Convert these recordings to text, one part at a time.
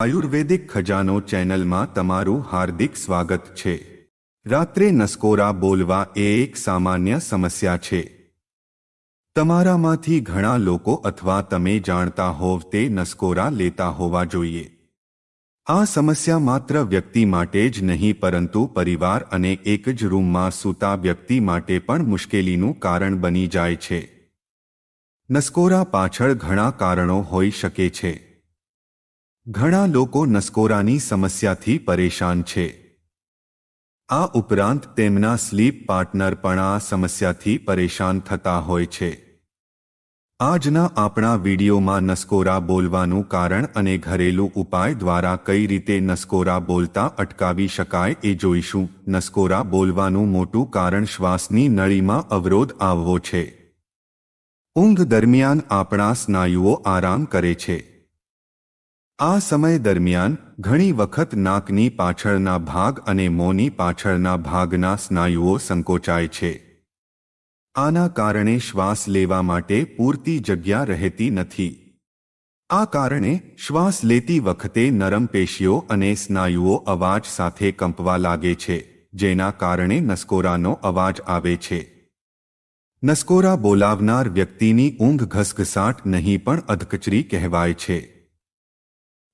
આયુર્વેદિક ખજાનો ચેનલમાં તમારું હાર્દિક સ્વાગત છે. રાત્રે નસકોરા બોલવા એ એક સામાન્ય સમસ્યા છે. તમારામાંથી ઘણા લોકો અથવા તમે જાણતા હોવ તે નસકોરા લેતા હોવા જોઈએ. આ સમસ્યા માત્ર વ્યક્તિ માટે જ નહીં પરંતુ પરિવાર અને એક જ રૂમમાં સૂતા વ્યક્તિ માટે પણ મુશ્કેલીનું કારણ બની જાય છે. નસકોરા પાછળ ઘણા કારણો હોઈ શકે છે. ઘણા લોકો નસકોરાની સમસ્યાથી પરેશાન છે. આ ઉપરાંત તેમના સ્લીપ પાર્ટનર પણ આ સમસ્યાથી પરેશાન થતા હોય છે. આજના આપણા વિડીયોમાં નસકોરા બોલવાનું કારણ અને ઘરેલું ઉપાય દ્વારા કઈ રીતે નસકોરા બોલતા અટકાવી શકાય એ જોઈશું. નસકોરા બોલવાનું મોટું કારણ શ્વાસની નળીમાં અવરોધ આવવો છે. ઊંઘ દરમિયાન આપણા સ્નાયુઓ આરામ કરે છે. આ સમય દરમિયાન ઘણી વખત નાકની પાછળના ભાગ અને મોંની પાછળના ભાગના સ્નાયુઓ સંકોચાય છે. આના કારણે શ્વાસ લેવા માટે પૂરતી જગ્યા રહેતી નથી. આ કારણે શ્વાસ લેતી વખતે નરમ પેશીઓ અને સ્નાયુઓ અવાજ સાથે કંપવા લાગે છે, જેના કારણે નસકોરાનો અવાજ આવે છે. નસકોરા બોલાવનાર વ્યક્તિની ઊંઘ ઘસઘસાટ નહીં પણ અધકચરી કહેવાય છે.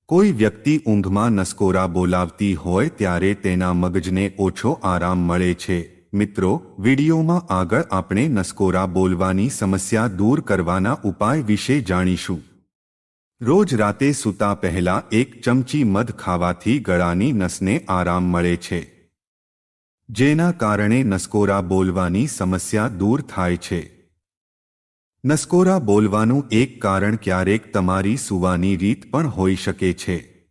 કોઈ વ્યક્તિ ઊંઘમાં નસકોરા બોલાવતી હોય ત્યારે તેના મગજને ઓછો આરામ મળે છે. મિત્રો, વિડીયોમાં આગળ આપણે નસકોરા બોલવાની સમસ્યા દૂર કરવાના ઉપાય વિશે જાણીશું. રોજ રાતે સૂતા પહેલા એક ચમચી મધ ખાવાથી ગળાની નસને આરામ મળે છે. જેના કારણે નસકોરા બોલવાની સમસ્યા દૂર થાય છે. નસકોરા બોલવાનું એક કારણ ક્યારેક તમારી સૂવાની રીત પણ હોઈ શકે છે.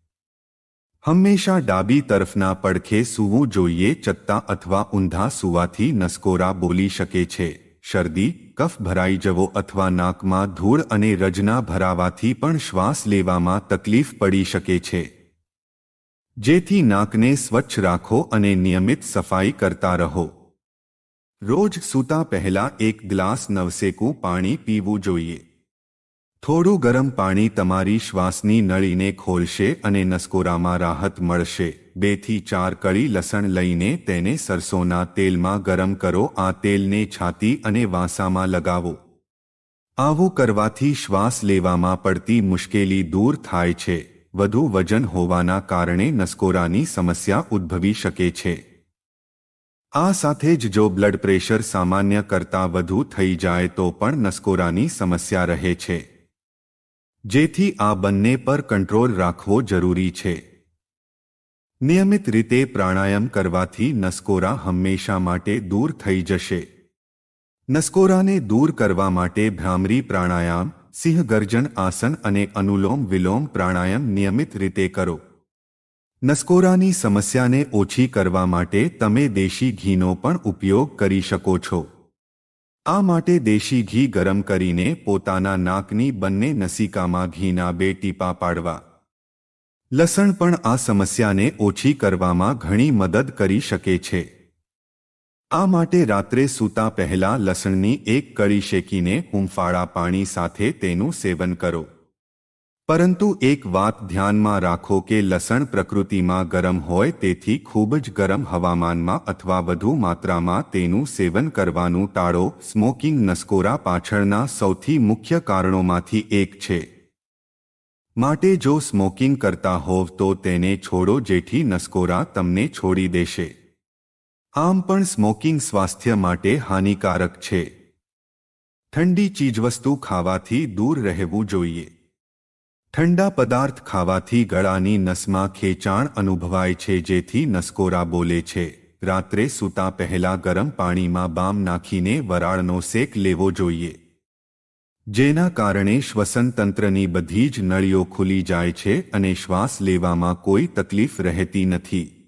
હંમેશા ડાબી તરફના પડખે સૂવું જોઈએ ચત્તા અથવા ઊંધા સૂવાથી નસકોરા બોલી શકે છે. શરદી, કફ ભરાઈ જવો અથવા નાકમાં ધૂળ અને રજના ભરાવાથી પણ શ્વાસ લેવામાં તકલીફ પડી શકે છે. જેથી નાકને સ્વચ્છ રાખો અને નિયમિત સફાઈ કરતા રહો. રોજ સૂતા પહેલા એક ગ્લાસ નવસેકું પાણી પીવું જોઈએ. થોડું ગરમ પાણી તમારી શ્વાસની નળીને ખોલશે અને નસકોરામાં રાહત મળશે. બેથી ચાર કળી લસણ લઈને તેને સરસોના તેલમાં ગરમ કરો. આ તેલને છાતી અને વાંસામાં લગાવો. આવું કરવાથી શ્વાસ લેવામાં પડતી મુશ્કેલી દૂર થાય છે. વધુ વજન હોવાના કારણે નસકોરાની સમસ્યા ઉદ્ભવી શકે છે. આ સાથે જ જો બ્લડ પ્રેશર સામાન્ય કરતાં વધુ થઈ જાય તો પણ નસકોરાની સમસ્યા રહે છે. જેથી આ બંને પર કંટ્રોલ રાખવો જરૂરી છે. નિયમિત રીતે પ્રાણાયામ કરવાથી નસકોરા હંમેશા માટે દૂર થઈ જશે. નસકોરાને દૂર કરવા માટે ભ્રામરી પ્રાણાયામ, સિંહગર્જન આસન અને અનુલોમ વિલોમ પ્રાણાયામ નિયમિત રીતે કરો. નસકોરાની સમસ્યાને ઓછી કરવા માટે તમે દેશી ઘીનો પણ ઉપયોગ કરી શકો છો. આ માટે દેશી ઘી ગરમ કરીને પોતાના નાકની બંને નસીકામાં ઘીના બે ટીપા પાડવા. લસણ પણ આ સમસ્યાને ઓછી કરવામાં ઘણી મદદ કરી શકે છે. આ માટે રાત્રે સૂતા પહેલા લસણની એક કળી શેકીને હુંફાળા પાણી સાથે તેનું સેવન કરો. પરંતુ એક વાત ધ્યાનમાં રાખો કે લસણ પ્રકૃતિમાં ગરમ હોય તેથી ખૂબ જ ગરમ હવામાનમાં અથવા વધુ માત્રામાં તેનું સેવન કરવાનું ટાળો. સ્મોકિંગ નસકોરા પાછળના સૌથી મુખ્ય કારણોમાંથી એક છે. માટે જો સ્મોકિંગ કરતા હોવ તો તેને છોડો જેથી નસકોરા તમને છોડી દેશે. આમ પણ સ્મોકિંગ સ્વાસ્થ્ય માટે હાનિકારક છે. ઠંડી ચીજવસ્તુ ખાવાથી દૂર રહેવું જોઈએ. ઠંડા પદાર્થ ખાવાથી ગળાની નસમાં ખેંચાણ અનુભવાય છે, જેથી નસકોરા બોલે છે. રાત્રે સૂતા પહેલા ગરમ પાણીમાં બામ નાખીને વરાળનો શેક લેવો જોઈએ. જેના કારણે શ્વસનતંત્રની બધી જ નળીઓ ખુલી જાય છે અને શ્વાસ લેવામાં કોઈ તકલીફ રહેતી નથી.